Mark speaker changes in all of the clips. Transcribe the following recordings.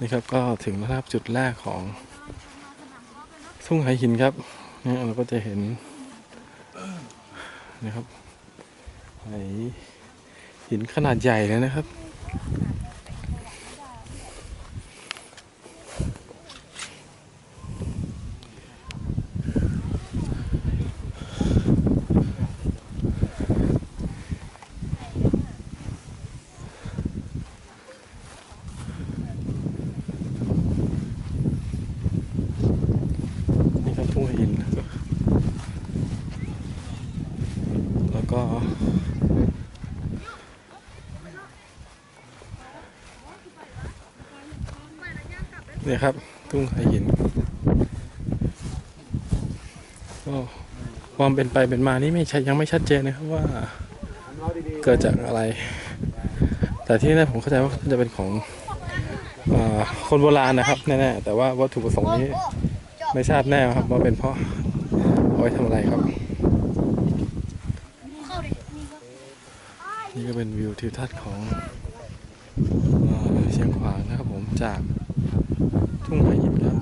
Speaker 1: นี่ครับก็ถึงแล้วนะครับจุดแรกของทุ่งไหหินครับนี่เราก็จะเห็นนะครับไหหินขนาดใหญ่เลยนะครับ นี่ครับทุ่งหิน แล้วก็ เนี่ยครับ ทุ่งหินก็ความเป็นไปเป็นมานี่ไม่ยังไม่ชัดเจนนะครับว่าเกิดจากอะไร แต่ที่แน่ผมเข้าใจว่าจะเป็นของอคนโบราณนะครับแน่ๆแต่ว่าวัตถุประสงค์นี้ไม่ทราบแน่ครับว่าเป็นเพราะเอาไว้ทำอะไรครับ นี่ก็เป็นวิวทิวทัศน์ของเชียงขวางนะครับผมจากทุ่งไหหินครับ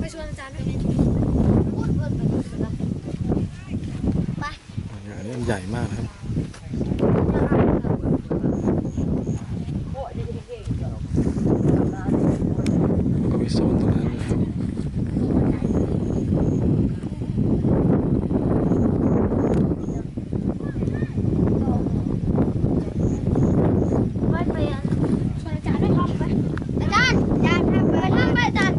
Speaker 2: ไปชวนอาจารย์ด้วยอันนี
Speaker 1: ้อันใหญ่มากนะครับ ก็มีโซนตรงนั้นนะครับ
Speaker 2: ไปไปชวนอาจารย์ด้วยครับไปอาจารย์
Speaker 3: อาจารย์
Speaker 2: ไปทำไปอาจารย์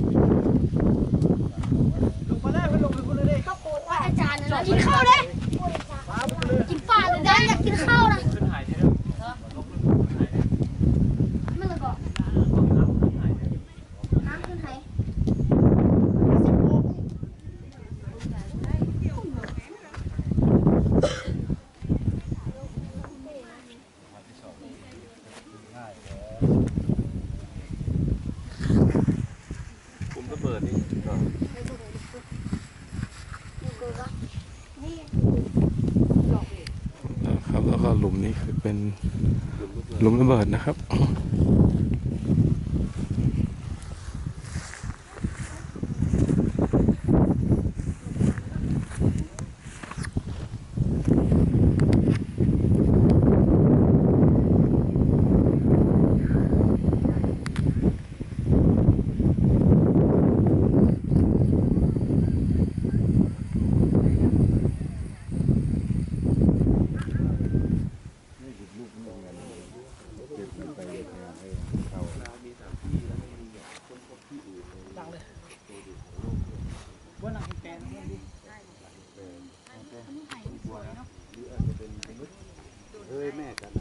Speaker 2: ลงมาเลยไปลงไปคนเลยข้าวโพด
Speaker 3: ว่าอ
Speaker 2: าจารย์นะกินข้าวเลย กินปลาเลยอาจารย์อยากกินข้าวนะ
Speaker 3: ไ
Speaker 2: ม่เลยบอกน
Speaker 3: ้ำขึ้นไหนผมก็เปิดนี่ก็
Speaker 1: ก็หลุมนี้คือเป็นหลุมระเบิดนะครับางเลยเราามีสามที่แล้วไม่มีอย่าคนพบที่อื่นในตัวดูของโลกว่าหนังแปลนนี่ดิแปลนแปลนกลัวนะหรืออาจจะเป็นมนุษย์เฮ้ยแม่กัน